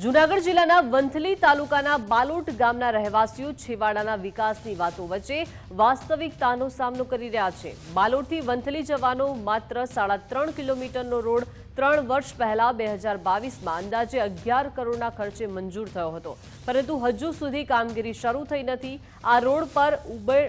જૂનાગઢ જિલ્લાના વંથલી તાલુકાના બાલોટ ગામના રહેવાસીઓ છેવાડાના વિકાસની વાતો વચ્ચે વાસ્તવિકતાનો સામનો કરી રહ્યા છે. બાલોટથી વંથલી જવાનો માત્ર સાડા ત્રણ કિલોમીટરનો રોડ ત્રણ વર્ષ પહેલા બે હજાર બાવીસમાં અંદાજે અગિયાર કરોડના ખર્ચે મંજૂર થયો હતો. પરંતુ હજુ સુધી કામગીરી શરૂ થઈ નથી. આ રોડ પર ઉબેર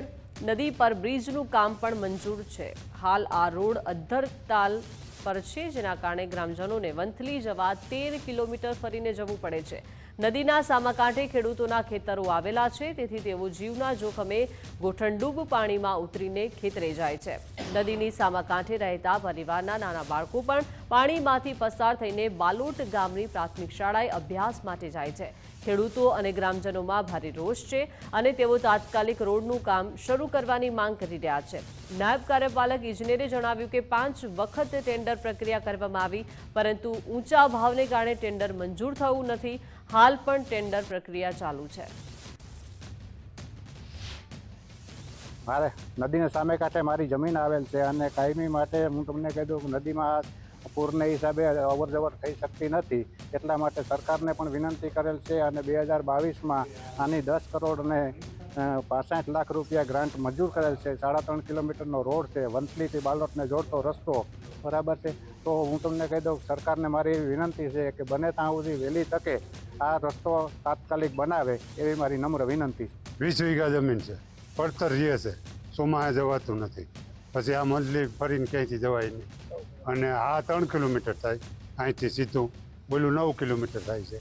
નદી પર બ્રિજનું કામ પણ મંજૂર છે. હાલ આ રોડ અધ્ધર તાલ પર છે, જેના કારણે ગ્રામજનોને વંથલી જવા તેર કિલોમીટર ફરીને જવું પડે છે. નદીના સામાકાંઠે ખેડૂતોના ખેતરો આવેલા છે, તેથી તેઓ જીવના જોખમે ગોઠણડૂબ પાણીમાં ઉતરીને ખેતરે જાય છે. નદીની સામાકાંઠે રહેતા પરિવારના નાના બાળકો પણ પાણીમાંથી પસાર થઈને બાલોટ ગામની પ્રાથમિક શાળાએ અભ્યાસ માટે જાય છે. ખેડૂતો અને ગ્રામજનોમાં ભારે રોષ છે અને તેઓ તાત્કાલિક રોડનું કામ શરૂ કરવાની માંગ કરી રહ્યા છે. નાયબ કાર્યપાલક ઇજનેરે જણાવ્યું કે પાંચ વખત ટેન્ડર પ્રક્રિયા કરવામાં આવી, પરંતુ ઊંચા ભાવને કારણે ટેન્ડર મંજૂર થયું નથી. હાલ પણ ટેન્ડર પ્રક્રિયા ચાલુ છે. મારે નદીને સામે કાંઠે મારી જમીન આવેલ છે અને કાયમી માટે હું તમને કહી દઉં નદીમાં પૂરને હિસાબે અવર જવર થઈ શકતી નથી. એટલા માટે સરકારને પણ વિનંતી કરેલ છે અને બે હજાર બાવીસમાં આની દસ કરોડ ને પાસઠ લાખ રૂપિયા ગ્રાન્ટ મંજૂર કરેલ છે. સાડા ત્રણ કિલોમીટરનો રોડ છે. વંથલીથી બાલોટને જોડતો રસ્તો બરાબર છે. તો હું તમને કહી દઉં, સરકારને મારી એવી વિનંતી છે કે બને ત્યાં સુધી વહેલી તકે આ રસ્તો તાત્કાલિક બનાવે એવી મારી નમ્ર વિનંતી છે. વીસ વીઘા જમીન છે. પડતર રહે છે. સોમાએ જવાતું નથી. પછી આ મંડલી ફરીને ક્યાંયથી જવાય નહીં. અને આ ત્રણ કિલોમીટર થાય. અહીંથી સીધું બોલું નવ કિલોમીટર થાય છે.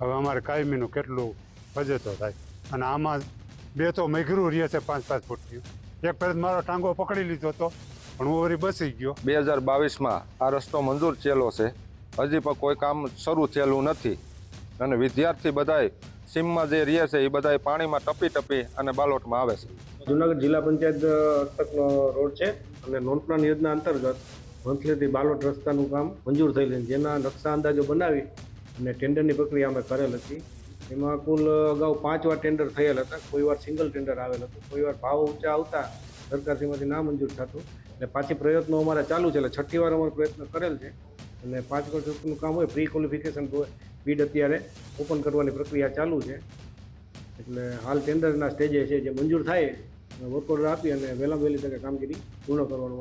હવે અમારે કાયમીનું કેટલું બજેતો થાય. અને આમાં બે તો મેઘરું રહે છે પાંચ પાંચ ફૂટથી એક પહેલાં મારો ટાંગો પકડી લીધો હતો પણ હું વળી બસી ગયો. બે હજાર બાવીસમાં આ રસ્તો મંજૂર થયેલો છે. હજી પણ કોઈ કામ શરૂ થયેલું નથી. અને વિદ્યાર્થી બધાય સીમમાં જે રહે છે એ બધાય પાણીમાં ટપી ટપી અને બાલોટમાં આવે છે. જુનાગઢ જિલ્લા પંચાયત હસ્તકનો રોડ છે અને નોંધપાન યોજના અંતર્ગત મંથલીથી બાલોટ રસ્તાનું કામ મંજૂર થયેલું છે. જેના નકશા અંદાજો બનાવી અને ટેન્ડરની પ્રક્રિયા અમે કરેલ હતી. એમાં કુલ અગાઉ પાંચ વાર ટેન્ડર થયેલ હતા. કોઈ વાર સિંગલ ટેન્ડર આવેલ હતું. કોઈ વાર ભાવ ઊંચા આવતા સરકારશ્રીમાંથી ના મંજૂર થતું. એટલે પાછી પ્રયત્નો અમારા ચાલુ છે, એટલે છઠ્ઠી વાર અમારો પ્રયત્ન કરેલ છે. અને પાંચ વર્ષનું કામ હોય પ્રી ક્વોલિફિકેશન બીડ અત્યારે ઓપન કરવાની પ્રક્રિયા ચાલુ છે. એટલે હાલ ટેન્ડરના સ્ટેજે છે, જે મંજૂર થાય વર્ક ઓર્ડર આપી અને વહેલા વહેલી તકે કામગીરી પૂર્ણ કરવાનો